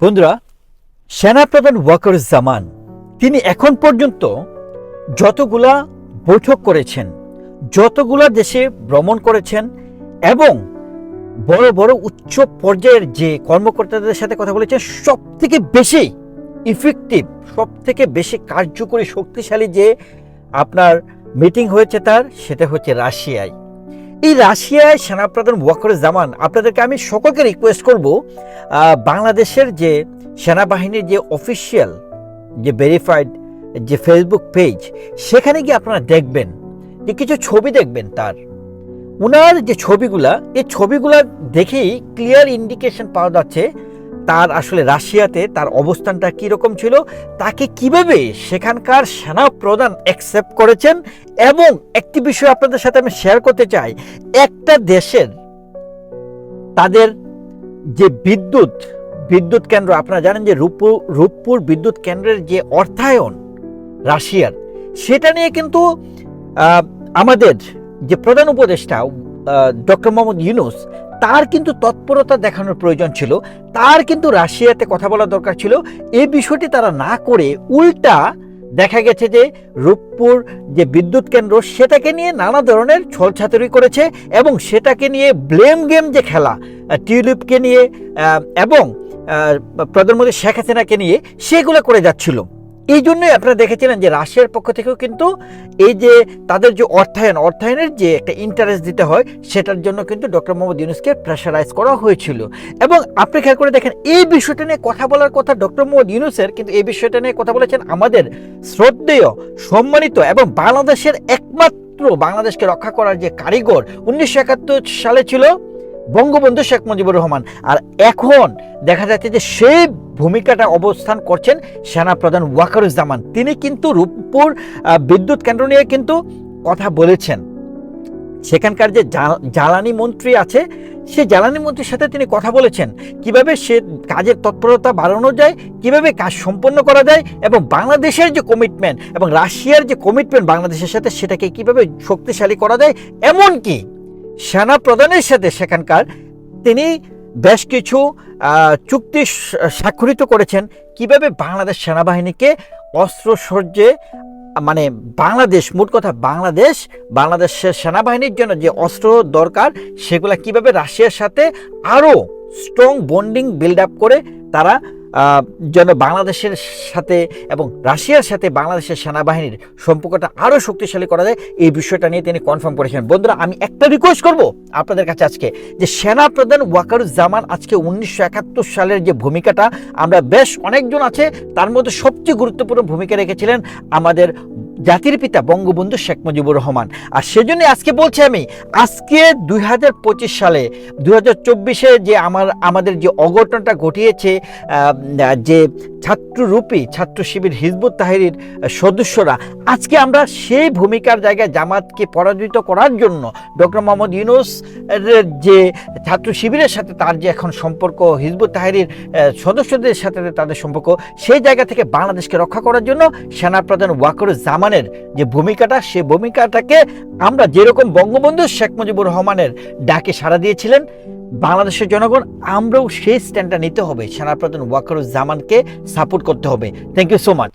বন্ধুরা, সেনাপ্রধান ওয়াকারুজ্জামান তিনি এখন পর্যন্ত যতগুলা বৈঠক করেছেন, যতগুলা দেশে ভ্রমণ করেছেন এবং বড় বড় উচ্চ পর্যায়ের যে কর্মকর্তাদের সাথে কথা বলেছেন সব থেকে বেশি ইফেক্টিভ সব থেকে বেশি কার্যকরী, শক্তিশালী যে আপনার মিটিং হয়েছে তার, সেটা হচ্ছে রাশিয়ায়। এই রাশিয়ায় সেনাপ্রধান ওয়াকারুজ্জামান আপনাদেরকে আমি সকলকে রিকোয়েস্ট করব বাংলাদেশের যে সেনাবাহিনীর যে অফিসিয়াল যে ভেরিফাইড যে ফেসবুক পেজ সেখানে গিয়ে আপনারা দেখবেন যে কিছু ছবি দেখবেন তার। ওনার যে ছবিগুলা, এই ছবিগুলা দেখেই ক্লিয়ার ইন্ডিকেশন পাওয়া যাচ্ছে তার আসলে রাশিয়াতে তার অবস্থানটা কীরকম ছিল, তাকে কীভাবে সেখানকার সেনা প্রধান অ্যাকসেপ্ট করেছেন এবং একটি বিষয় আপনাদের সাথে আমি শেয়ার করতে চাই, একটা দেশের তাদের যে বিদ্যুৎ বিদ্যুৎ কেন্দ্র, আপনারা জানেন যে রূপপুর রূপপুর বিদ্যুৎ কেন্দ্রের যে অর্থায়ন রাশিয়ার, সেটা নিয়ে কিন্তু আমাদের যে প্রধান উপদেষ্টা ডক্টর মোহাম্মদ ইউনুস তার কিন্তু তৎপরতা দেখানোর প্রয়োজন ছিল। তার কিন্তু রাশিয়াতে কথা বলা দরকার ছিল। এই বিষয়টি তারা না করে উল্টা দেখা গেছে যে রূপপুর যে বিদ্যুৎ কেন্দ্র, সেটাকে নিয়ে নানা ধরনের ছলছাতুরি করেছে এবং সেটাকে নিয়ে ব্লেম গেম যে খেলা টিউলিপকে নিয়ে এবং প্রধানমন্ত্রী শেখ হাসিনাকে নিয়ে সেগুলো করে যাচ্ছিল। এই জন্যই আপনারা দেখেছিলেন যে রাশিয়ার পক্ষ থেকেও কিন্তু এই যে তাদের যে অর্থায়ন, অর্থায়নের যে একটা ইন্টারেস্ট দিতে হয়, সেটার জন্য কিন্তু ডক্টর মোহাম্মদ ইউনুসকে প্রেশারাইজ করা হয়েছিল। এবং আপনি খেয়াল করে দেখেন, এই বিষয়টা নিয়ে কথা বলার কথা ডক্টর মোহাম্মদ ইউনুসের, কিন্তু এই বিষয়টা নিয়ে কথা বলেছেন আমাদের শ্রদ্ধেয়, সম্মানিত এবং বাংলাদেশের একমাত্র, বাংলাদেশকে রক্ষা করার যে কারিগর, উনিশশো একাত্তর সালে ছিল বঙ্গবন্ধু শেখ মুজিবুর রহমান। আর এখন দেখা যাচ্ছে যে সেই ভূমিকাটা অবস্থান করছেন সেনাপ্রধান ওয়াকারুজ্জামান। তিনি কিন্তু রূপপুর বিদ্যুৎ কেন্দ্র নিয়ে কিন্তু কথা বলেছেন। সেখানকার যে জ্বালানি মন্ত্রী আছে, সে জ্বালানি মন্ত্রীর সাথে তিনি কথা বলেছেন। কীভাবে সে কাজের তৎপরতা বাড়ানো যায়, কীভাবে কাজ সম্পন্ন করা যায় এবং বাংলাদেশের যে কমিটমেন্ট এবং রাশিয়ার যে কমিটমেন্ট বাংলাদেশের সাথে, সেটাকে কীভাবে শক্তিশালী করা যায়, এমনকি সেনা প্রধানের সাথে সেখানকার তিনি বেশ কিছু চুক্তি স্বাক্ষরিত করেছেন। কীভাবে বাংলাদেশ সেনাবাহিনীকে অস্ত্র সজ্জে মানে বাংলাদেশ, মোট কথা বাংলাদেশ, বাংলাদেশের সেনাবাহিনীর জন্য যে অস্ত্র দরকার, সেগুলা কীভাবে রাশিয়ার সাথে আরও স্ট্রং বন্ডিং বিল্ড আপ করে তারা যেন বাংলাদেশের সাথে এবং রাশিয়ার সাথে বাংলাদেশের সেনাবাহিনীর সম্পর্কটা আরও শক্তিশালী করা যায়, এই বিষয়টা নিয়ে তিনি কনফার্ম করেছেন বন্ধুরা, আমি একটা রিকোয়েস্ট করব আপনাদের কাছে আজকে, যে সেনা প্রধান ওয়াকারুজ্জামান আজকে উনিশশো একাত্তর সালের যে ভূমিকাটা, আমরা বেশ অনেকজন আছে, তার মধ্যে সবচেয়ে গুরুত্বপূর্ণ ভূমিকা রেখেছিলেন আমাদের জাতির পিতা বঙ্গবন্ধু শেখ মুজিবুর রহমান। আর সেজন্য আজকে বলছি আমি, আজকে দুই হাজার পঁচিশ সালে, দুই যে আমার, আমাদের যে অঘটনটা ঘটিয়েছে যে ছাত্ররূপী ছাত্র শিবির হিজবুত তাহিরির সদস্যরা, আজকে আমরা সেই ভূমিকার জায়গায় জামাতকে পরাজিত করার জন্য ডক্টর মোহাম্মদ ইউনুস যে ছাত্র শিবিরের সাথে তার যে এখন সম্পর্ক, হিজবুত তাহিরির সদস্যদের সাথে তাদের সম্পর্ক, সেই জায়গা থেকে বাংলাদেশকে রক্ষা করার জন্য সেনাপ্রধান ওয়াকরুজ জামানের যে ভূমিকাটা, সে ভূমিকাটাকে আমরা যেরকম বঙ্গবন্ধু শেখ মুজিবুর রহমানের ডাকে সাড়া দিয়েছিলেন, বাংলাদেশের জনগণ আমরাও সেই স্ট্যান্ডটা নিতে হবে। সেনাপ্রধান ওয়াকারুজ্জামানকে সাপোর্ট করতে হবে। Thank you so much